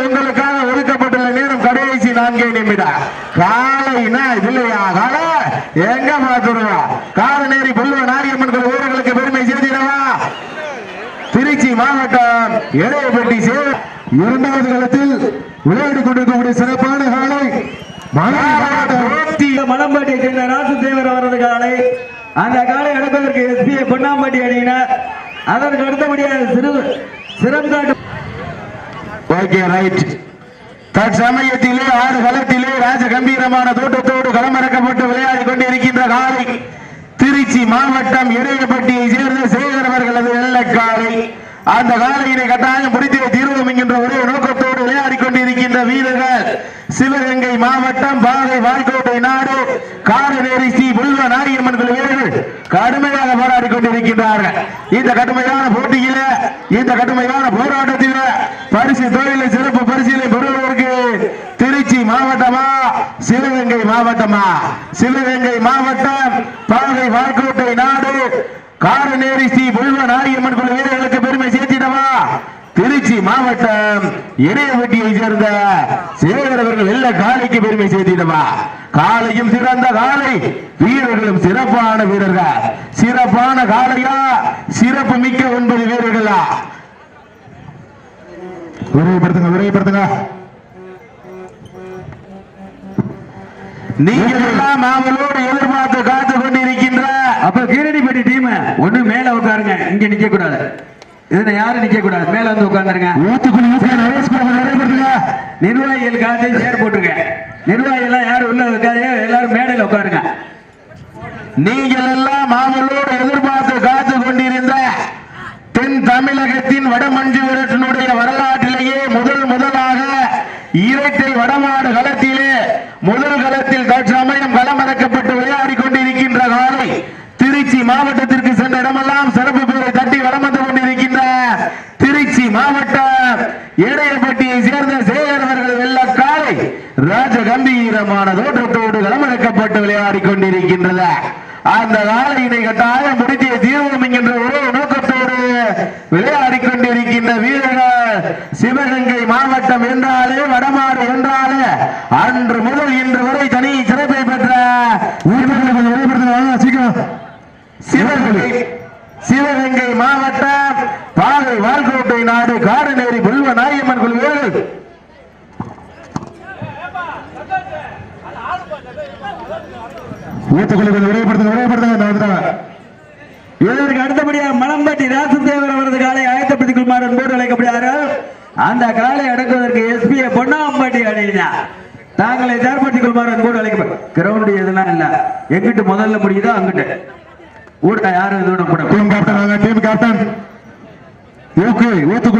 உங்களுக்காக ஒதுக்கப்பட்டுள்ள நேரம் கடைசி நான்கே நிமிடம் காலைனா இது இல்லையா காலை எங்க பார்த்துருவா காலநேரி புல்லுவ நாரியம்மன் கோயில் வீரர்களுக்கு பெருமை சேர்த்திடவா திருச்சி மாவட்டம் இளையப்பட்டி சே இரண்டாவது களத்தில் விளையாடி கொண்டிருக்கக்கூடிய சிறப்பான காலை மதுரை மாவட்டம் இந்த மலம்பாட்டியை சேர்ந்த ராசதேவர் அவரது காலை அந்த காலை அடப்பதற்கு எஸ்பி பொன்னாம்பட்டி அணியினர் அதற்கு அடுத்தபடியாக சிறு சிறந்தாட்டு ஓகே ரைட். தற்சமயத்திலே ஆறு களத்திலே ராஜ கம்பீரமான தோட்டத்தோடு களமிறக்கப்பட்டு விளையாடி கொண்டிருக்கின்ற காலை திருச்சி மாவட்டம் இடையப்பட்டியை சேர்ந்த சேகர் அவர்களது வெள்ளக்காலை அந்த காலையினை கட்டாயம் முடித்தே தீர்வோம் என்கின்ற ஒரே நோக்கத்தோடு விளையாடி கொண்டிருக்கின்ற வீரர்கள் சிவகங்கை மாவட்டம் பாதை வாய்க்கோட்டை நாடு காரநேரி ஸ்ரீ புல்வ நாரியம்மன் வீரர்கள் கடுமையாக போராடி கொண்டிருக்கின்றார்கள். இந்த கடுமையான போட்டியில இந்த கடுமையான போராட்டத்தில பரிசு தொழிலை சிறப்பு பரிசீலை பெறுவதற்கு திருச்சி மாவட்டமா சிவகங்கை மாவட்டமா? சிவகங்கை மாவட்டம் பாதை வாய்க்கோட்டை நாடு காரநேரி ஸ்ரீ புல்வ நாயம்மன் குழு வீரர்களுக்கு பெருமை சேர்த்திடவா? திருச்சி மாவட்டம் இணையவட்டியை சேர்ந்த சேகரவர்கள் அவர்கள் காலைக்கு பெருமை சேர்த்திடவா? காலையும் சிறந்த காலை வீரர்களும் சிறப்பான வீரர்கள். சிறப்பான காலையா சிறப்பு மிக்க ஒன்பது வீரர்களா? விரைவுபடுத்துங்க விரைவுபடுத்துங்க நீங்கள் எல்லாம் ஆவலோடு எதிர்பார்த்து காத்து கொண்டிருக்கின்ற அப்ப கீரடிப்பட்டி டீம் ஒண்ணு மேல உட்காருங்க இங்க நிக்க கூடாது இதுல யாரும் நிக்க கூடாது மேல வந்து உட்கார்ந்துருங்க நிர்வாகிகள் காத்து சேர் போட்டுருங்க. நிர்வாகிகள் யாரும் உள்ள உட்காரு எல்லாரும் மேடையில உட்காருங்க. நீங்கள் எல்லாம் ஆவலோடு எதிர்பார்த்து காத்து கொண்டிருந்த தென் தமிழகத்தின் வடமஞ்சு விரட்டினுடைய வரலாற்றிலேயே முதல் முதலாக இரட்டை வடமாடு களத்திலே முதல் களத்தில் தற்சமயம் களமிறக்கப்பட்டு விளையாடி கொண்டிருக்கின்ற காலை திருச்சி மாவட்டத்திற்கு சென்ற இடமெல்லாம் சிறப்பு பேரை தட்டி வலம் வந்து கொண்டிருக்கின்ற திருச்சி மாவட்டம். இடையப்பட்டியை சேர்ந்த சேகர் அவர்கள் காலை ராஜ கம்பீரமான தோற்றத்தோடு களமிறக்கப்பட்டு விளையாடி கொண்டிருக்கின்றது அந்த காலையினை கட்டாயம் முடித்திய தீர்வோம் என்கின்ற ஒரு விளையாடி கொண்டிருக்கின்ற வீரர்கள் சிவகங்கை மாவட்டம் என்றாலே வடமாடு என்றாலே அன்று முதல் இன்று வரை தனி சிறப்பை பெற்ற சிவகங்கை சிவகங்கை மாவட்டம் பாதை வால்கோட்டை நாடு காடநேரி புல்வ நாயம்மன் குழு வீரர்கள் கொஞ்சம் விரைவுபடுத்துங்க விரைவுபடுத்துங்க இந்த வந்துட்டாங்க இதற்கு அடுத்தபடியாக மலம்பட்டி ராசதேவர் அவரது காலை ஆயத்தப்படுத்திக் கொள்ளுமாறு அன்போடு அழைக்கப்படுகிறார்கள் அந்த காலை அடக்குவதற்கு எஸ்பி பொன்னாம்பட்டி அணியினார் தாங்களை தயார்படுத்திக் கொள்ளுமாறு அன்போடு அழைக்கப்படும் கிரவுண்ட் இதெல்லாம் இல்ல. எங்கிட்டு முதல்ல முடியுதோ அங்கிட்டு. ஊட்ட யாரும் இது கூட team captain team captain UK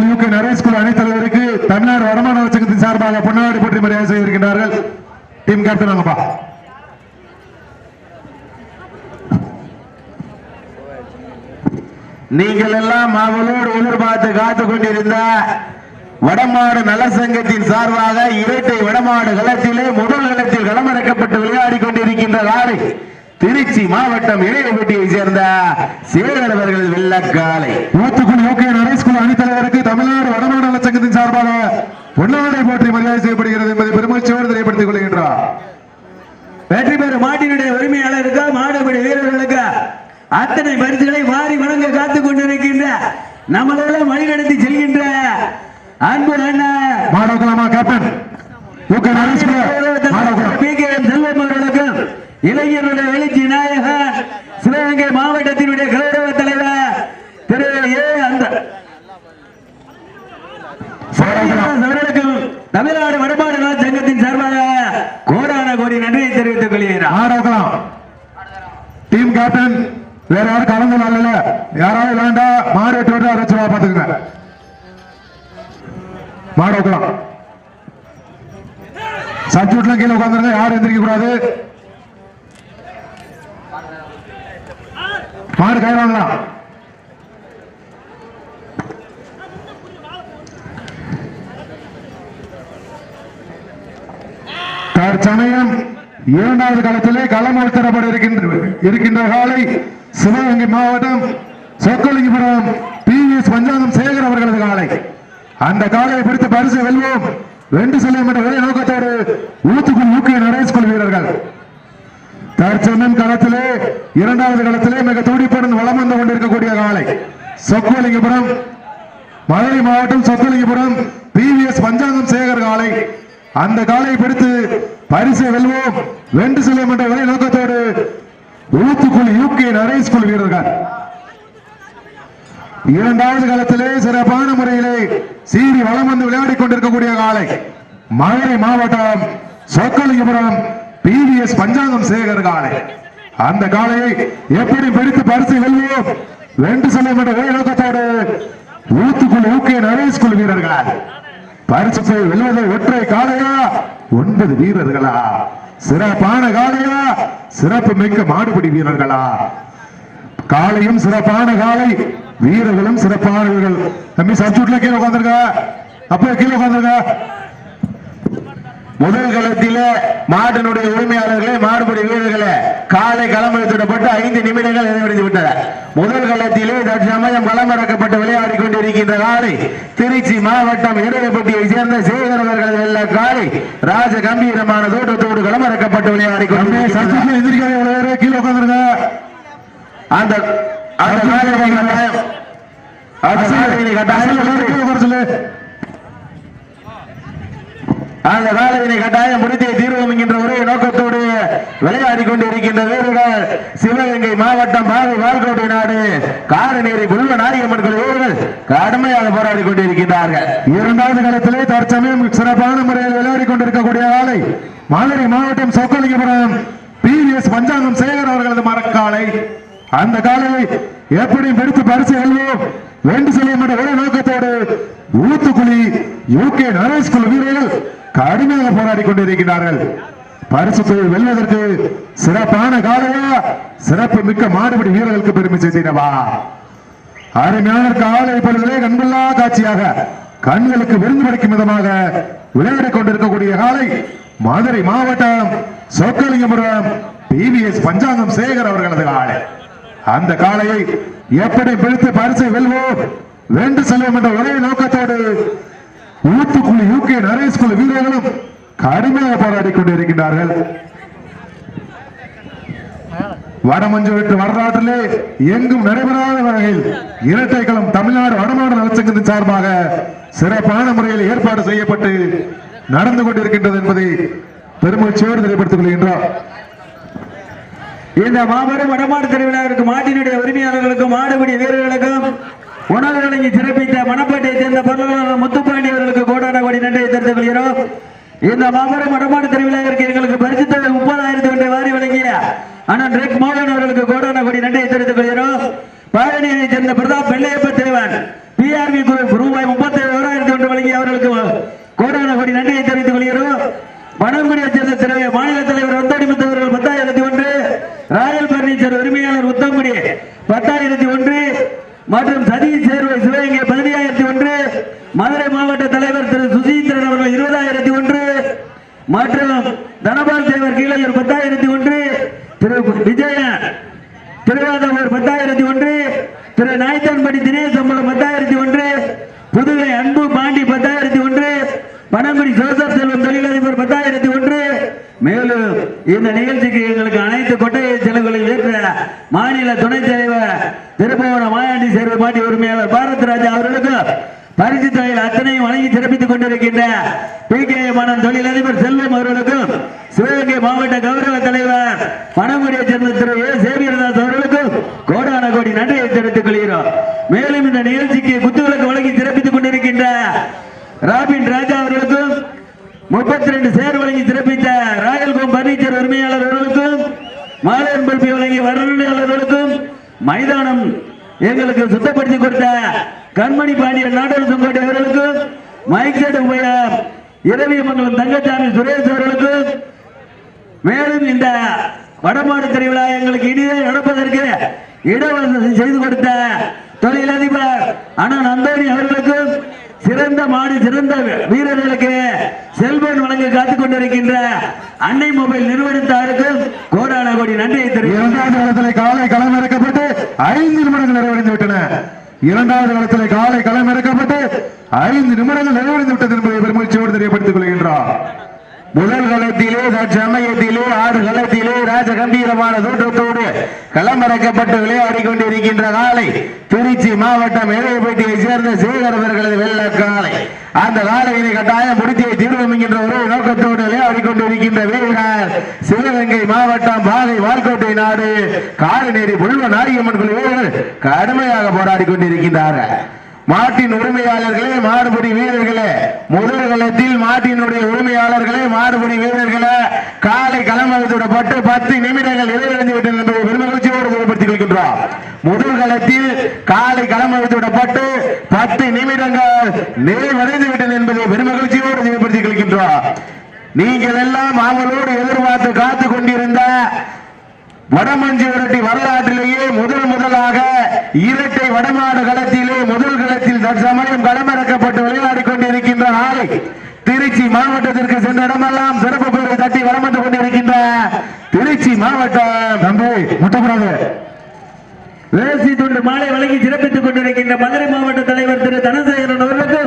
UK Naresh குழு தலைவருக்கு தமிழ்நாடு வருமான வச்சகத்தின் சார்பாக பொன்னாடி மரியாதை டீம் கேப்டன் வாங்கப்பா நீங்கள் எல்லாம் அவளோடு எதிர்பார்த்து காத்து கொண்டிருந்த வடமாடு நல சங்கத்தின் சார்பாக இரட்டை வடமாடு களத்திலே முதல் களத்தில் களமிறக்கப்பட்டு விளையாடி கொண்டிருக்கின்ற காலை திருச்சி மாவட்டம் இளையப்பட்டியை சேர்ந்த சேகர் அவர்கள் வெள்ளக்காலை. ஊத்துக்குழு யூகே நரேஷ் குழு அணித்தலைவருக்கு தமிழ்நாடு வடமாடு நலசங்கத்தின் சார்பாக பொன்னாடை போற்றி மரியாதை செய்யப்படுகிறது என்பதை பெருமகிழ்ச்சியோடு தெரியப்படுத்திக் கொள்கின்றார். வெற்றி பெறும் மாட்டினுடைய உரிமையாளருக்கு மாடுபடி வீரர்களுக்கு அத்தனை பரிசுகளை வாரி வழங்க காத்துக் கொண்டிருக்கின்ற நம்மளெல்லாம் வழிநடத்தி செல்கின்ற அன்பு அண்ணன் மாடோக்கலாமா கேப்டன் யூகே நரேஷ் குழு மாடோக்கலம் பிகேஎம் செல்வம் அவர்களுக்கும் இளைஞருடைய எழுச்சி நாயகர் சிவகங்கை மாவட்டத்தினுடைய கௌரவ தலைவர் திரு ஏ. அந்த. தமிழ்நாடு வடமாடு நலச் சங்கத்தின் சார்பாக கோடான கோடி நன்றியை தெரிவித்துக் கொள்கிறேன். ஆடோக்கலாம் டீம் கேப்டன் வேற யாரும் கலந்து வரல யாராவது வேண்டா மாடு எட்டு விட்டு அரைச்சு பாத்துக்கங்க மாடோக்கலாம் சர்க்கியூட்லாம் கீழே உட்காந்துருங்க யாரும் எந்திரிக்க கூடாது. மாடு கை தற்சமயம் இரண்டாவது களத்திலே களம் அழுத்தப்பட இருக்கின்ற இருக்கின்ற காலை சிவகங்கை மாவட்டம் சொக்கலிங்கபுரம் பி எஸ் பஞ்சாங்கம் சேகர் அவர்களது காலை. அந்த காலையை பிடித்து பரிசு வெல்வோம். வென்று செல்லும் என்ற ஒரே நோக்கத்தோடு ஊத்துக்குள் ஊக்கிய நரேஸ்குள் வீரர்கள். தற்சமயம் களத்திலே இரண்டாவது களத்திலே மிக துடிப்புடன் வளம் வந்து கொண்டிருக்கக்கூடிய காலை. சொக்கலிங்கபுரம் மதுரை மாவட்டம் சொக்கலிங்கபுரம் பிவிஎஸ் பஞ்சாங்கம் சேகர் காலை. அந்த காலை பிடித்து பரிசை வெல்வோம். வென்று செல்லும் என்ற விலை நோக்கத்தோடு ஊத்துக்குள் யூகே நரேஸ்குள் வீரர்கள். இரண்டாவது காலத்திலே சிறப்பான முறையிலே சீறி வளம் வந்து விளையாடிக் கொண்டிருக்கக்கூடிய காலை. மதுரை மாவட்டம் சொக்கலிங்கபுரம் பிவிஎஸ் பஞ்சாங்கம் சேகர் காலை அந்த காலையை எப்படி பிடித்து பரிசு வெல்வோம். வென்று செல்ல என்ற ஒரே நோக்கத்தோடு ஊத்துக்குள் ஊக்கே நரேஸ்குள் வீரர்கள் பரிசு வெல்வதை ஒற்றை காளையா? ஒன்பது வீரர்களா? சிறப்பான காளையா? சிறப்பு மிக்க மாடுபிடி வீரர்களா? காலையும் சிறப்பான காலை வீரர்களும் சிறப்பானவர்கள். தம்பி சப்ஜூட்ல கீழே உட்காந்துருக்க அப்ப கீழே உட்காந்துருக்க முதல் களத்தில மாட்டினுடைய உரிமையாளர்களே மாடுபடி வீரர்களே காலை களமிழத்திடப்பட்டு ஐந்து நிமிடங்கள் நிறைவடைந்து விட்டன. முதல் களத்திலே தற்சமயம் களமிறக்கப்பட்டு விளையாடி கொண்டிருக்கின்ற காலை திருச்சி மாவட்டம் இடையப்பட்டியை சேர்ந்த சேகர் அவர்கள் வெல்ல காலை ராஜ கம்பீரமான தோட்டத்தோடு களமிறக்கப்பட்டு விளையாடி கொண்டிருக்கிறார் கீழே உட்காந்துருங்க அந்த அந்த காலையை கட்டாயம். அந்த காலையை கட்டாயம். அந்த காலத்தினை கட்டாயம் முடித்தே தீர்வோம் என்கின்ற ஒரே நோக்கத்தோடு விளையாடி கொண்டிருக்கின்ற வீரர்கள் சிவகங்கை மாவட்டம் பாவை வால்கோட்டை நாடு காரநேரி புல்வ நாரியம்மன் வீரர்கள் கடுமையாக போராடி கொண்டிருக்கின்றார்கள். இரண்டாவது காலத்திலே தற்சமயம் சிறப்பான முறையில் விளையாடி கொண்டிருக்கக்கூடிய ஆலை மதுரை மாவட்டம் சொக்கலிங்கபுரம் பிவிஎஸ் பஞ்சாங்கம் சேகர் அவர்களது மரக்காலை அந்த காலை எப்படி பிடித்து பரிசு வெல்வோம் வேண்டு செல்லும் என்ற நோக்கத்தோடு ஊத்துக்குழி யூகே நரேஷ் குழு வீரர்கள் கடுமையாக போராடி கொண்டிருக்கிறார்கள். பரிசு தொழில் வெல்வதற்கு சிறப்பான காலையா? சிறப்பு மிக்க மாடுபடி வீரர்களுக்கு பெருமை செய்திடவா அருமையான காலை பொழுதிலே கண்கொள்ளா காட்சியாக கண்களுக்கு விருந்து படைக்கும் விதமாக விளையாடிக் கொண்டிருக்கக்கூடிய காலை மதுரை மாவட்டம் சொக்கலிங்கபுரம் பிவிஎஸ் பஞ்சாங்கம் சேகர் அவர்களது காலை. அந்த காளையை எப்படி பிடித்து பரிசை வெல்வோம்? வென்று செல்வோம் என்ற ஒரே நோக்கத்தோடு ஊத்துக்குழு யூகே நரேஷ் குழு வீரர்களும் கடுமையாக போராடி கொண்டிருக்கிறார்கள் வடமஞ்சு வெட்டு வரலாற்றிலே எங்கும் நடைபெறாத வகையில் இரட்டைக்களம் தமிழ்நாடு வடமாடு நலச்சங்கத்தின் சார்பாக சிறப்பான முறையில் ஏற்பாடு செய்யப்பட்டு நடந்து கொண்டிருக்கின்றது என்பதை பெருமகிழ்ச்சியோடு தெளிவுபடுத்திக் கொள்கின்றோம். இந்த மாபெரும் வடமாடு திருவிழாவிற்கு மாட்டினுடைய உரிமையாளர்களுக்கும் மாடுபிடி வீரர்களுக்கும் உணவு வழங்கி சிறப்பித்த மணப்பாட்டையை சேர்ந்த பொருளாளர் முத்துப்பாண்டி அவர்களுக்கு கோடான கோடி நன்றியை தெரிவித்துக் கொள்கிறோம் இந்த மாபெரும் வடமாடு திருவிழாவிற்கு எங்களுக்கு பரிசு தொகை முப்பதாயிரத்தி ஒன்றை வாரி வழங்கிய அண்ணன் ரெக் மோகன் அவர்களுக்கு கோடான கோடி நன்றியை தெரிவித்துக் கொள்கிறோம் பழனியை சேர்ந்த பிரதாப் வெள்ளையப்ப தேவன் பிஆர்பி குரூப் ரூபாய் முப்பத்தி ஓராயிரத்தி ஒன்று வழங்கி அவர்களுக்கு கோடான கோடி நன்றியை தெரிவித்துக் கொள்கிறோம் பணங்குடியை சேர்ந்த திரு மாநில தலைவர் வந்தோடி முத்தவர்கள் பத்தாயிரத்தி ஒன்று ராயல் பர்னிச்சர் உரிமையாளர் உத்தங்குடி பத்தாயிரத்தி ஒன்று மற்றும் சதீஷ் சேர்வை சிவகங்கை பதினையாயிரத்தி ஒன்று மதுரை மாவட்ட தலைவர் திரு சுசீந்திரன் அவர்கள் இருபதாயிரத்தி ஒன்று மற்றும் தனபால் தேவர் கீழையூர் பத்தாயிரத்தி ஒன்று திரு விஜய திருவாதூர் பத்தாயிரத்தி ஒன்று திரு நாய்த்தன்படி தினேஷ் சம்பளம் பத்தாயிரத்தி ஒன்று புதுவை அன்பு பாண்டி பத்தாயிரத்தி ஒன்று பனங்குடி ஜோசப் செல்வம் தொழிலதிபர் பத்தாயிரத்தி ஒன்று மேலும் இந்த நிகழ்ச்சிக்கு எங்களுக்கு அனைத்து கொட்டகை செலவுகளையும் ஏற்ற மாநில துணைத் தலைவர் திருப்பவன மாயாண்டி சேர்வை பாட்டி உரிமையாளர் பாரத் ராஜா அவர்களுக்கு பரிசு தொழில் அத்தனையும் வழங்கி சிறப்பித்துக் கொண்டிருக்கின்ற பி. கே. மனம் தொழிலதிபர் செல்வம் அவர்களுக்கும் சிவகங்கை மாவட்ட கௌரவ தலைவர் பணமுடியை சேர்ந்த திரு ஏ. சேவியர்தாஸ் அவர்களுக்கும் கோடான கோடி நன்றியை தெரிவித்துக் கொள்கிறோம். மேலும் இந்த நிகழ்ச்சிக்கு குத்துவிளக்கு வழங்கி சிறப்பித்துக் கொண்டிருக்கின்ற ராபின் ராஜா அவர்களுக்கும் முப்பத்தி ரெண்டு சேர் வழங்கி சிறப்பித்த ராயல்கோம் பர்னிச்சர் உரிமையாளர் அவர்களுக்கும் மாலையன் பல்பி வழங்கிய வருணையாளர்களுக்கும் மைதானம் எங்களுக்கு சுத்தப்படுத்தி கொடுத்த கண்மணி பாண்டியன் நாடக செங்கோட்டை அவர்களுக்கும் மைக் செட் இரவியமங்கலம் தங்கச்சாமி சுரேஷ் அவர்களுக்கும் மேலும் இந்த வடமாடு திருவிழா எங்களுக்கு இனிதே நடப்பதற்கு இடவசதி செய்து கொடுத்த தொழிலதிபர் அண்ணன் அந்தோணி அவர்களுக்கும் சிறந்த மாடு சிறந்த வீரர்களுக்கு செல்போன் வழங்க காத்துக் கொண்டிருக்கின்ற அன்னை மொபைல் நிறுவனத்தாருக்கும் கோடான கோடி நன்றியை தெரிவிக்கிறேன் இரண்டாவது இடத்துல காலை களமிறக்கப்பட்டு ஐந்து நிமிடங்கள் நிறைவடைந்து விட்டன. இரண்டாவது களத்திலே காலை களம் இறக்கப்பட்டு ஐந்து நிமிடங்கள் நிறைவடைந்து விட்டது என்பதை பெருமகிழ்ச்சியோடு தெரியப்படுத்திக் கொள்கின்றார். முதல் களத்திலே தற்சமயத்திலே ஆறு களத்திலே ராஜ கம்பீரமான தோற்றத்தோடு களமிறக்கப்பட்டு விளையாடி கொண்டிருக்கின்ற காலை திருச்சி மாவட்டம் இளையப்பட்டியை சேர்ந்த சேகர் அவர்களது வெள்ள காலை. அந்த காலையினை கட்டாயம் முடித்தியை தீர்வோம் என்கின்ற ஒரே நோக்கத்தோடு விளையாடி கொண்டிருக்கின்ற வீரர் சிவகங்கை மாவட்டம் பாகை வால்கோட்டை நாடு. காலநேரி புல்வ நாரியம்மன் குழு வீரர்கள் கடுமையாக போராடி கொண்டிருக்கின்றார்கள் மாட்டின் உரிமையாளர்களே மாறுபடி வீரர்களே முதல் களத்தில் மாட்டினுடைய உரிமையாளர்களே மாறுபடி வீரர்களே காலை களமளித்துவிடப்பட்டு பத்து நிமிடங்கள் நிறைவடைந்து விட்டது என்பதை பெருமகிழ்ச்சியோடு வெளிப்படுத்திக் கொள்கின்றோம். முதல் களத்தில் காலை களமளித்துவிடப்பட்டு பத்து நிமிடங்கள் நிறைவடைந்து விட்டது என்பதை பெருமகிழ்ச்சியோடு வெளிப்படுத்திக் கொள்கின்றோம். நீங்கள் எல்லாம் அவங்களோடு எதிர்பார்த்து காத்துக் கொண்டிருந்த வடமஞ்சி விரட்டி வரலாற்றிலேயே முதல் முதலாக இரட்டை வடமாடு களத்திலே முதல் களத்தில் தற்சமயம் களமிறக்கப்பட்டு விளையாடி கொண்டிருக்கின்ற ஆலை திருச்சி மாவட்டத்திற்கு சென்ற இடமெல்லாம் சிறப்பு பெயரை தட்டி வலம் வந்து கொண்டிருக்கின்ற திருச்சி மாவட்டம் தம்பி முட்டக்கூடாது வேசி தொண்டு மாலை வழங்கி சிறப்பித்துக் கொண்டிருக்கின்ற மதுரை மாவட்ட தலைவர் திரு தனசேகரன் அவர்களுக்கு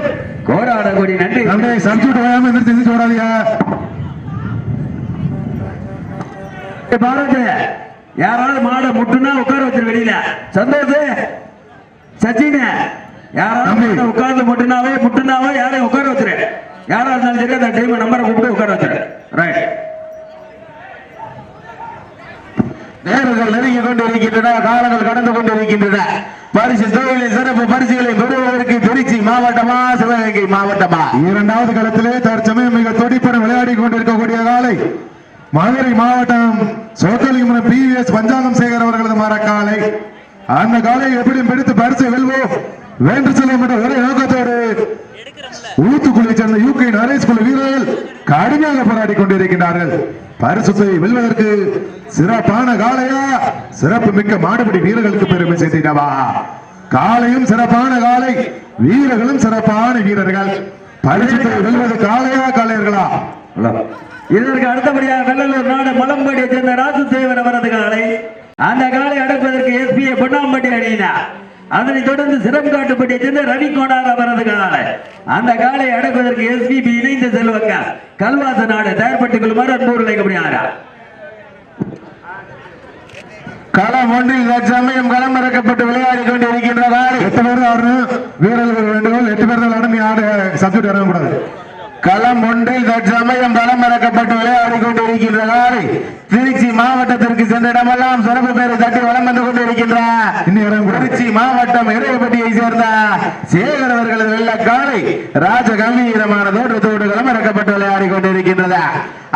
கோடாட கோடி நன்றி. தம்பி சப்ஜெக்ட் வராம எந்திரிச்சு எந்திரிச்சு ஓடாதீங்க. பாரத யாராவது மாடை முட்டுனா உட்கார வச்சிரு வெளியில. சந்தோஷ் சச்சின். யாராவது உட்கார்ந்து முட்டுனாவே முட்டுனாவே யாரையும் உட்கார வச்சிரு. யாரா இருந்தாலும் சரி அந்த டைம் நம்பரை கூப்பிட்டு உட்கார வச்சிரு. ரைட் நேரங்கள் நெருங்கி கொண்டிருக்கின்றன காலங்கள் கடந்து கொண்டிருக்கின்றன. பரிசு தொழிலில் சிறப்பு பரிசுகளை பெறுவதற்கு திருச்சி மாவட்டமா சிவகங்கை மாவட்டமா? இரண்டாவது களத்திலே தற்சமயம் மிக துடிப்புடன் விளையாடி கொண்டிருக்கக்கூடிய காலை மதுரை மாவட்டம் சோத்தலிங்கமன் பி எஸ் பஞ்சாங்கம் சேகர் அவர்களது மரக்காலை. அந்த காலையை எப்படியும் பிடித்து பரிசை வெல்வோம். வேண்டு செல்லும் என்ற ஒரே நோக்கத்தோடு ஊத்துக்குழி சேர்ந்த யூகே நரேஷ் குழு வீரர்கள் கடுமையாக போராடி கொண்டிருக்கிறார்கள் பரிசுத்தை வெல்வதற்கு சிறப்பான காளையா சிறப்பு மிக்க மாடுபடி வீரர்களுக்கு பெருமை சேர்த்திடவா? காளையும் சிறப்பான காளை வீரர்களும் சிறப்பான வீரர்கள். பரிசுத்தை வெல்வது காளையா காளையர்களா? இதற்கு அடுத்தபடியாக வெள்ளலூர் நாடு மலம்படியை சேர்ந்த ராசு தேவர் அவரது காலை. அந்த காலை அடக்குவதற்கு எஸ்பிஐ பொன்னாம்பட்டி அணியினார். அதனைத் தொடர்ந்து சிரம் காட்டுப்பட்டியை சேர்ந்த ரவி கோனார் அவரது காலை. அந்த காலை அடக்குவதற்கு எஸ்பிபி இணைந்து செல்வங்க. கல்வாச நாடு தயார்பட்டுக் கொள்ளுமாறு அன்பூர் இழைக்கப்படுகிறார் களம் ஒன்றில் தற்சமயம் களம் இறக்கப்பட்டு விளையாடி கொண்டிருக்கின்ற காலை எட்டு பேர் ஆடணும் வீரர்கள் வேண்டுகோள் எட்டு பேர் தான் ஆடணும் நீ ஆடு சப்ஜெக்ட் இறங்கக்கூடாது. களம் ஒன்றில் தற்சமயம் களம் இறக்கப்பட்டு விளையாடி கொண்டிருக்கின்ற காலை திருச்சி மாவட்டத்திற்கு சென்ற இடமெல்லாம் சிறப்பு பேரை தட்டி வலம் வந்து கொண்டிருக்கின்ற இன்னும் இறங்கக்கூடாது திருச்சி மாவட்டம் இறையப்பட்டியை சேர்ந்த சேகர் அவர்களது வெள்ள காலை ராஜ கம்பீரமான தோற்றத்தோடு களம் இறக்கப்பட்டு விளையாடி கொண்டிருக்கின்றது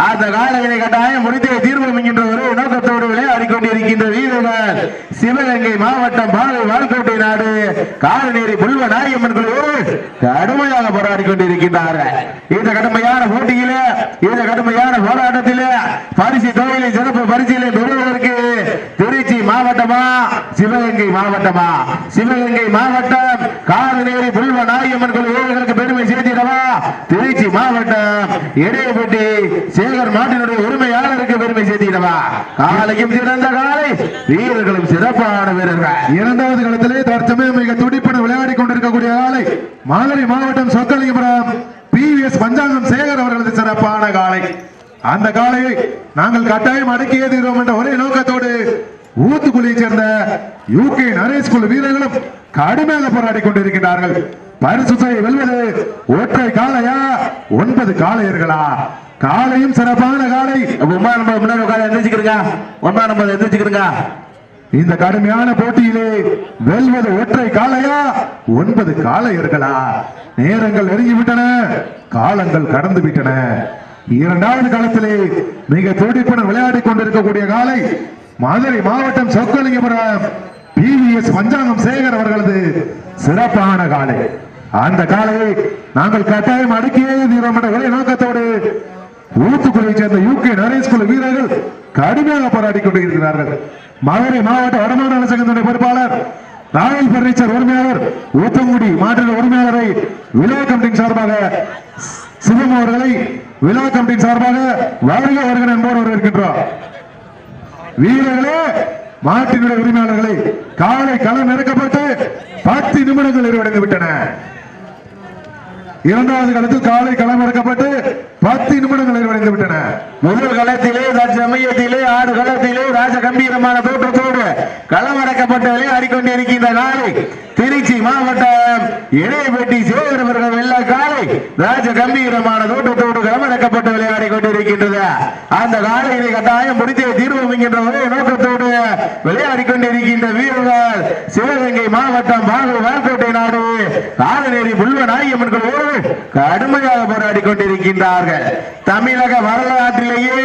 அந்த காலையினை கட்டாயம் முடித்தே தீர்வு என்கின்ற ஒரு நோக்கத்தோடு விளையாடி கொண்டிருக்கின்ற வீரர்கள் சிவகங்கை மாவட்டம் பாலை வாழ்கோட்டை நாடு. காலநேரி புல்வ நாயம்மன் குழு கடுமையாக போராடி கொண்டிருக்கின்றார்கள் இந்த கடுமையான போட்டியிலே இந்த கடுமையான போராட்டத்திலே பரிசு தொகையிலே சிறப்பு பரிசிலை சிவகங்கை மாவட்டமா? சிவகங்கை மாவட்டம் காலநேரி புல்வ நாயம்மன் குழு வீரர்களுக்கு பெருமை சேர்த்திடவா? திருச்சி மாவட்டம் இடையப்பட்டி சேகர் மாட்டினுடைய உரிமையாளருக்கு பெருமை சேர்த்திடவா? காலையும் சிறந்த காலை வீரர்களும் சிறப்பான வீரர்கள். இரண்டாவது காலத்திலே தற்சமயம் மிக துடிப்புடன் விளையாடி கொண்டிருக்கக்கூடிய காலை மதுரை மாவட்டம் சொக்கலிங்கபுரம். பி எஸ் பஞ்சாங்கம் சேகர் அவர்களது சிறப்பான காலை. அந்த காலையை நாங்கள் கட்டாயம் அடக்கியே என்ற ஒரே நோக்கத்தோடு ஊத்துக்குழியை சேர்ந்த யூகே நரேஷ் குழு வீரர்களும் கடுமையாக போராடி கொண்டிருக்கிறார்கள் பரிசுத்தை வெல்வது ஒற்றை காளையா? ஒன்பது காளையர்களா? காலையும் சிறப்பான காலை ஒன்பதாம் நம்பர் முன்னாடி உட்காந்து எந்திரிச்சுக்கிறீங்க ஒன்பதாம் நம்பர் எந்திரிச்சுக்கிறீங்க இந்த கடுமையான போட்டியிலே வெல்வது ஒற்றை காளையா? ஒன்பது காளையர்களா? நேரங்கள் நெருங்கிவிட்டன. காலங்கள் கடந்து விட்டன இரண்டாவது காலத்திலே மிக துடிப்புடன் விளையாடி கொண்டிருக்கக்கூடிய காலை மதுரை மாவட்டம் சொக்கலிங்கபுரம் பிவிஎஸ் பஞ்சாங்கம் சேகர் அவர்களது சிறப்பான காலை. அந்த காலையை நாங்கள் கட்டாயம் அடுக்கியே தீரம் என்ற ஒரே நோக்கத்தோடு ஊத்துக்குழுவை சேர்ந்த யூகே நரேஷ் குழு வீரர்கள் கடுமையாக போராடி கொண்டிருக்கிறார்கள். மதுரை மாவட்ட வடமாநில சங்கத்தினுடைய பொறுப்பாளர் ராயல் பர்னிச்சர் உரிமையாளர் ஊத்தங்குடி மாற்றில் உரிமையாளரை விழா கமிட்டியின் சார்பாக சிவம் அவர்களை விழா கமிட்டியின் சார்பாக வருக வருகிற என்பவர் இருக்கின்றோம் வீரர்களே மாட்டினுடைய உரிமையாளர்களை காலை களம் இறக்கப்பட்டு பத்து நிமிடங்கள் நிறைவடைந்து விட்டன. இரண்டாவது களத்தில் காலை களமிறக்கப்பட்டு பத்து நிமிடங்கள் நிறைவடைந்து விட்டன. முதல் களத்திலே தற்சமயத்திலே ஆறு களத்திலே ராஜ கம்பீரமான தோற்றத்தோடு களம் இறக்கப்பட்டவர்களே ஆடிக்கொண்டிருக்கின்ற நாளை திருச்சி மாவட்டம் இணையப்பட்டி சேகரவர்கள் வெள்ள காலை ராஜ கம்பீரமான தோற்றத்தோடு களமடக்கப்பட்டு விளையாடி கொண்டிருக்கின்றது. அந்த காலையினை கட்டாயம் முடித்தே தீர்வோம் என்கின்ற ஒரே நோக்கத்தோடு விளையாடி கொண்டிருக்கின்ற வீரர்கள் சிவகங்கை மாவட்டம் பாகூர் வால்கோட்டை நாடு காலநேரி புல்வ நாயம்மன்களோடு கடுமையாக போராடி கொண்டிருக்கின்றார்கள். தமிழக வரலாற்றிலேயே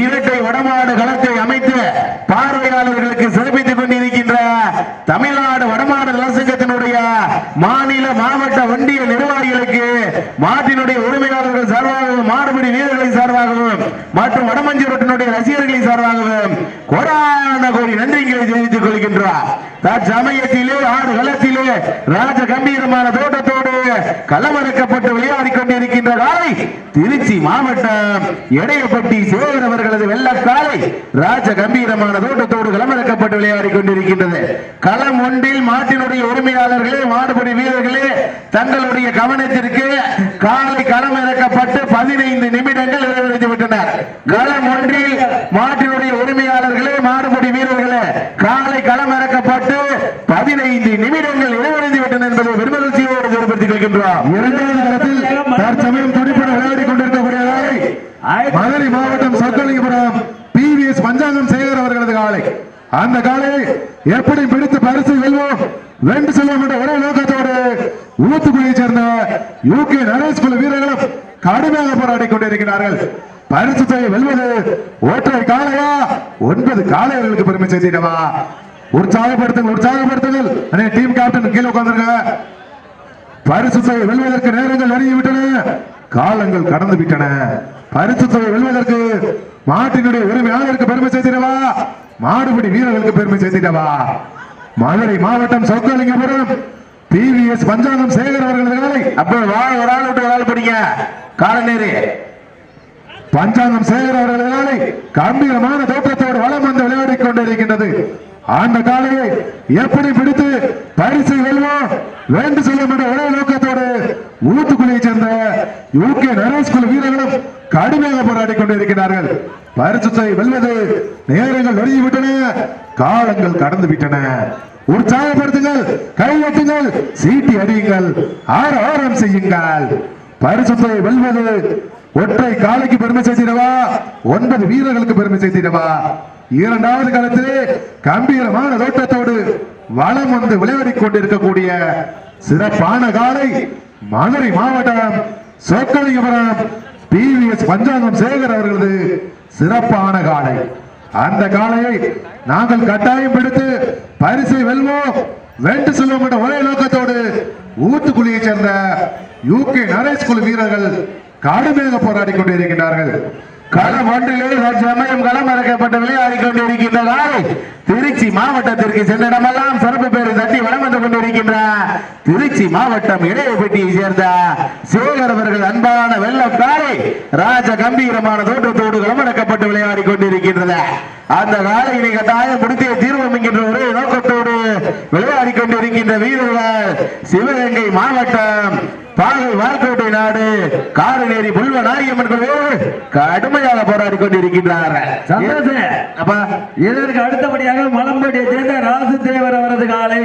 இரட்டை வடமாடு களத்தை அமைத்து பார்வையாளர்களுக்கு சிறப்பித்துக் கொண்டிருக்கின்ற தமிழ்நாடு வடமாநில நலசங்கத்தினுடைய மாநில மாவட்ட வண்டிய நிர்வாகிகளுக்கு மாட்டினுடைய உரிமையாளர்கள் சார்பாகவும் மாடுபிடி வீரர்களின் சார்பாகவும் மற்றும் வடமஞ்சூரத்தினுடைய ரசிகர்களின் சார்பாகவும் கொடான கோடி நன்றிகளை தெரிவித்துக் கொள்கின்றார். தற்சமயத்திலே ஆறு களத்திலே ராஜ கம்பீரமான தோட்டத்தோடு களமிறக்கப்பட்டு விளையாடி கொண்டிருக்கின்ற காலை திருச்சி மாவட்டம் எடையப்பட்டி சேகர் அவர்களது வெள்ளக்காலை ராஜ கம்பீரமான தோட்டத்தோடு களமிறக்கப்பட்டு விளையாடி கொண்டிருக்கின்றது களம் ஒன்றில் மாட்டினுடைய உரிமையாளர்களே மாடுபடி வீரர்களே தங்களுடைய கவனத்திற்கு காலை களம் இறக்கப்பட்டு பதினைந்து நிமிடங்கள் நிறைவேற்றி விட்டனர் களம் ஒன்றில் மாட்டினுடைய உரிமையாளர்களே மாடுபடி வீரர்களே காலை களம் இறக்கப்பட்டு பதினைந்து நிமிடங்கள் நிறைவடைந்து விட்டன என்பதை இரண்டாவது தற்சமயம் விளையாடி காலை மதுரை மாவட்டம் சொக்கலிங்கபுரம் பிவிஎஸ் பஞ்சாங்கம் சேகர் அவர்களது காலை. அந்த காலை எப்படி பிடித்து பரிசு வெல்வோம் வென்று செல்வோம் என்ற ஒரே நோக்கத்தோடு ஊத்துக்குழியை சேர்ந்த யூகே நரேஷ் குழு வீரர்களும் கடுமையாக போராடி கொண்டிருக்கிறார்கள். பரிசு தொகை வெல்வது ஒற்றை காளையா? ஒன்பது காளையர்களுக்கு பெருமை செய்திடவா உற்சாகப்படுத்துங்கள் உற்சாகப்படுத்துங்கள். டீம் கேப்டன் கீழே உட்காந்துருங்க பரிசு தொகை வெல்வதற்கு நேரங்கள் நெருங்கிவிட்டன. காலங்கள் கடந்து விட்டன. பரிசு தொகை வெல்வதற்கு மாட்டினுடைய உரிமையாளருக்கு பெருமை சேர்த்திடவா? மாடுபிடி வீரர்களுக்கு பெருமை சேர்த்திடவா? மதுரை மாவட்டம் சொக்கலிங்கபுரம் டிவிஎஸ் பஞ்சாங்கம் சேகர் அவர்கள் அப்போ வாழ ஒரு ஆள் விட்டு ஒரு ஆள் படிங்க. காலநேரி பஞ்சாங்கம் சேகர் அவர்களது கம்பீரமான தோற்றத்தோடு வளம் வந்து விளையாடிக் கொண்டிருக்கின்றது. அந்த காலையை எப்படி பிடித்து பரிசை வெல்வோம் வேண்டு செல்லும் என்ற ஒரே நோக்கத்தோடு ஊத்துக்குழியை சேர்ந்த யூகே நரேஷ் குழு வீரர்களும் கடுமையாக போராடி கொண்டிருக்கிறார்கள். பரிசுத்தை வெல்வது நேரங்கள் நெருங்கிவிட்டன காலங்கள் கடந்து விட்டன உற்சாகப்படுத்துங்கள் கையெட்டுங்கள் சீட்டி அடியுங்கள் ஆரம் செய்யுங்கள். பரிசுத்தை வெல்வது ஒற்றை காலைக்கு பெருமை சேர்த்திடவா? ஒன்பது வீரர்களுக்கு பெருமை சேர்த்திடவா? இரண்டாவது காலத்திலே கம்பீரமான தோட்டத்தோடு வளம் வந்து விளையாடிக் கொண்டிருக்கக்கூடிய சிறப்பான காலை மதுரை மாவட்டம் சொக்கலிங்கபுரம் பிவிஎஸ் பஞ்சாங்கம் சேகர் அவர்களது சிறப்பான காலை. அந்த காளையை நாங்கள் கட்டாயம் பிடித்து பரிசை வெல்வோம். வென்று செல்வோம் என்ற ஒரே நோக்கத்தோடு ஊத்துக்குழியைச் சேர்ந்த யூகே நரேஷ் குழு வீரர்கள் கடுமையாக போராடி கொண்டிருக்கிறார்கள் களம் ஒன்றிலே சமயம் களம் இறக்கப்பட்டு விளையாடி கொண்டிருக்கின்ற திருச்சி மாவட்டத்திற்கு சென்ற இடமெல்லாம் சிறப்பு பேரை தட்டி வளம் வந்து கொண்டிருக்கின்ற திருச்சி மாவட்டம் இடையப்பட்டியை சேர்ந்த சேகர் அவர்கள் அன்பான வெள்ளக்காரை ராஜ கம்பீரமான தோற்றத்தோடு களமிறக்கப்பட்டு விளையாடி கொண்டிருக்கின்றது அந்த காலையினை கட்டாயம் முடித்தே தீர்வம் என்கின்ற ஒரே நோக்கத்தோடு விளையாடி கொண்டிருக்கின்ற வீரர்கள் சிவகங்கை மாவட்டம் பாகை வால்கோட்டை நாடு காரநேரி புல்வ நாயம்மன் கோவில் கடுமையாக போராடி கொண்டிருக்கின்றார்கள். சந்தோஷம். அப்பா இதற்கு அடுத்தபடியாக மலம்பட்டியை சேர்ந்த ராசு தேவர் அவரது காலை.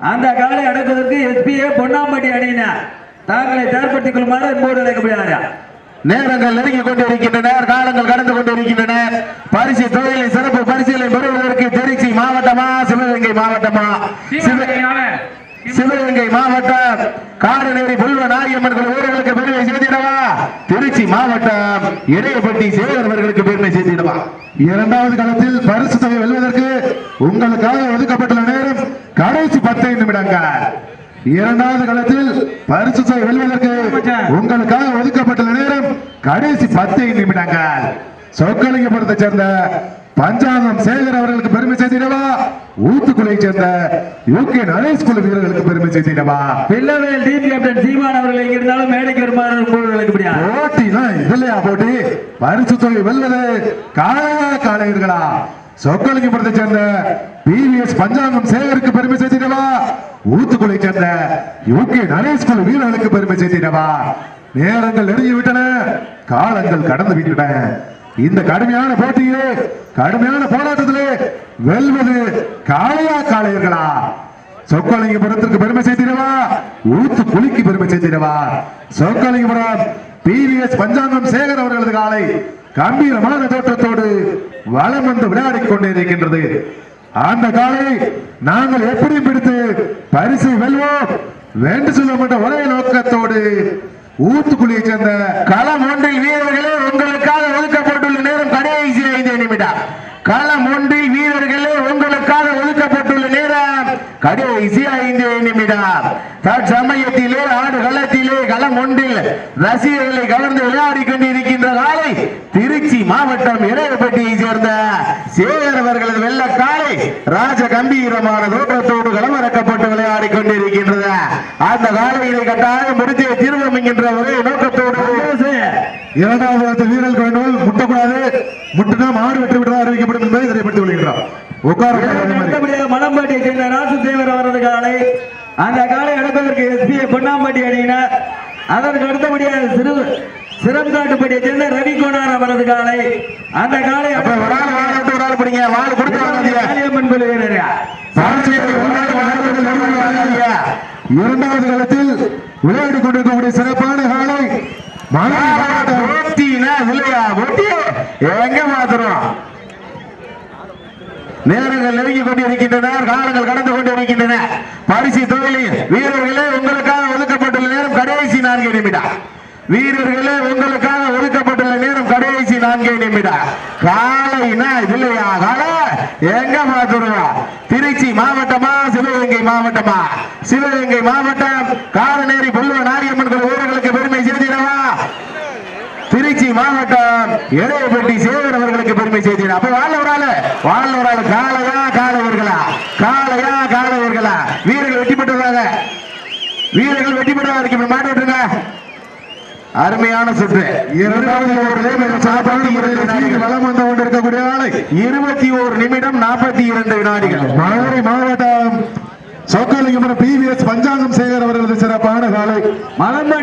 அந்த காலை அடக்குவதற்கு எஸ்பிஏ பொன்னாம்பட்டி அணியினர். தாங்களை தயார்படுத்திக் கொள்ளுமாறு அன்போடு அழைக்கப்படுகிறார் நேரங்கள் நெருங்கி கொண்டிருக்கின்றன காலங்கள் கடந்து கொண்டிருக்கின்றன. பரிசு தொழிலை சிறப்பு பரிசுகளை பெறுவதற்கு திருச்சி மாவட்டமா சிவகங்கை மாவட்டமா? சிவகங்கை மாவட்டம் காரநேரி புல்வ நாயம்மன் ஊர்களுக்கு பெருமை சேர்த்திடவா? திருச்சி மாவட்டம் இடையப்பட்டி சேகர் அவர்களுக்கு பெருமை சேர்த்திடவா? இரண்டாவது களத்தில் பரிசு தொகை வெல்வதற்கு உங்களுக்காக ஒதுக்கப்பட்டுள்ள நேரம் கடைசி பத்து நிமிடங்கள். இரண்டாவது களத்தில் பரிசு தொகை வெல்வதற்கு உங்களுக்காக ஒதுக்கப்பட்டுள்ள நேரம் கடைசி பத்து நிமிடங்கள். சொக்கலிங்கபுரத்தை சேர்ந்த பஞ்சாங்கம் சேகர் அவர்களுக்கு பெருமை செய்திடவா ஊத்துக்குழியை சேர்ந்த யூகே நரேஷ் குழு வீரர்களுக்கு பெருமை செய்திடவா பிள்ளவேல் டீம் கேப்டன் சீமான் அவர்கள் எங்க இருந்தாலும் மேடைக்கு வருமாறு போட்டிலாம் இதுலயா போட்டி? பரிசு தொகை வெல்வது காளையா காளையர்களா சொக்கலிங்கபுரத்தை சேர்ந்த பிவிஎஸ் பஞ்சாங்கம் சேகருக்கு பெருமை சேர்த்திடவா? ஊத்துக்குளை சேர்ந்த யூகே நரேஷ் குழு வீரர்களுக்கு பெருமை சேர்த்திடவா? நேரங்கள் நெருங்கி விட்டன காலங்கள் கடந்து விட்டன. இந்த கடுமையான போட்டியிலே கடுமையான போராட்டத்திலே வெல்வது காளையா காளையர்களா? சொக்கலிங்கபுரத்திற்கு பெருமை சேர்த்திடவா? ஊத்து புலிக்கு பெருமை சேர்த்திடவா? சொக்கலிங்கபுரம் பிவிஎஸ் பஞ்சாங்கம் சேகர் அவர்களது காலை கம்பீரமான தோற்றத்தோடு வலம் வந்து விளையாடி கொண்டிருக்கின்றது அந்த காலை நாங்கள் எப்படி பிடித்து பரிசை வெல்வோம். வேண்டு சொல்லும் என்ற ஒரே நோக்கத்தோடு ஊத்துக்குழியை சேர்ந்த களம் ஒன்றில் வீரர்களே உங்களுக்காக ஒதுக்கப்பட்ட ஐந்து களம் ஒன்றில் வீரர்களே உங்களுக்காக கடைசி ஐந்து நிமிடம். தற்சமயத்திலே ஆடு களத்திலே களம் ஒன்றில் ரசிகர்களை கலந்து விளையாடி கொண்டிருக்கின்ற காலை திருச்சி மாவட்டம் இடையப்பட்டியை சேர்ந்த சேகர் அவர்களது வெள்ள காலை ராஜ கம்பீரமான தோற்றத்தோடு களமிறக்கப்பட்டு விளையாடி கொண்டிருக்கின்றது. அந்த காலையினை கட்டாக முடித்து தீர்வோம் என்கின்ற ஒரே நோக்கத்தோடு இரண்டாவது வீரர்கள் வேண்டுகோள் முட்டக்கூடாது. முட்டினா மாடு வெற்றி விட்டதாக அறிவிக்கப்படும் என்பதை தெரியப்படுத்திக் கொள்கின்றோம் மலம்பாட்டியை சேர்ந்த ராசதேவர் அவரது காலை அந்த காலை அடப்பதற்கு எஸ்பிஐ பொன்னாம்பட்டி அணியினர் அதற்கு அடுத்தபடியாக சிறு சிறம்காட்டுப்பட்டியை சேர்ந்த ரவி கோனார் அவரது காலை. அந்த காலை. இரண்டாவது களத்தில் விளையாடிக் கொண்டிருக்கக்கூடிய சிறப்பான காலை. மாவட்டம் எங்க மாத்திரம்? நேரங்கள் நெருங்கி கொண்டிருக்கின்றன காலங்கள் கடந்து கொண்டிருக்கின்றன. பரிசு தொழிலில் வீரர்களே உங்களுக்காக ஒதுக்கப்பட்டுள்ள நேரம் கடைசி நான்கு நிமிடம். வீரர்களே உங்களுக்காக ஒதுக்கப்பட்டுள்ள நேரம் கடைசி நான்கு நிமிடம். காலைனா இல்லையா காலை? எங்க பார்த்துருவா? திருச்சி மாவட்டமா சிவகங்கை மாவட்டமா? சிவகங்கை மாவட்டம் காலநேரி புல்லுவ நாரியம்மன் கோயில் வீரர்களுக்கு பெருமை சேர்த்திடவா? திருச்சி மாவட்டம் இளையப்பட்டி சேவை அவர்களுக்கு பெருமை செய்தீர் அப்ப வாழ் ஒரு ஆளு. வாழ் ஒரு ஆளு. காளையா காளையர்களா? காளையா காளையர்களா? வீரர்கள் பெற்றதாக வீரர்கள் வெற்றி பெற்றதாக இருக்கு. இப்ப மாட்டி விட்டுருங்க அருமையான சுற்று. இரண்டாவது ஒரு வலம் வந்து கொண்டிருக்கக்கூடிய ஆலை இருபத்தி ஓரு நிமிடம் நாற்பத்தி இரண்டு வினாடிகள் மதுரை மாவட்டம் சொக்கலிங்கபுரம் பிவிஎஸ் பஞ்சாங்கம் சேகர் அவர்களது சிறப்பான காலை. மலம்பாடி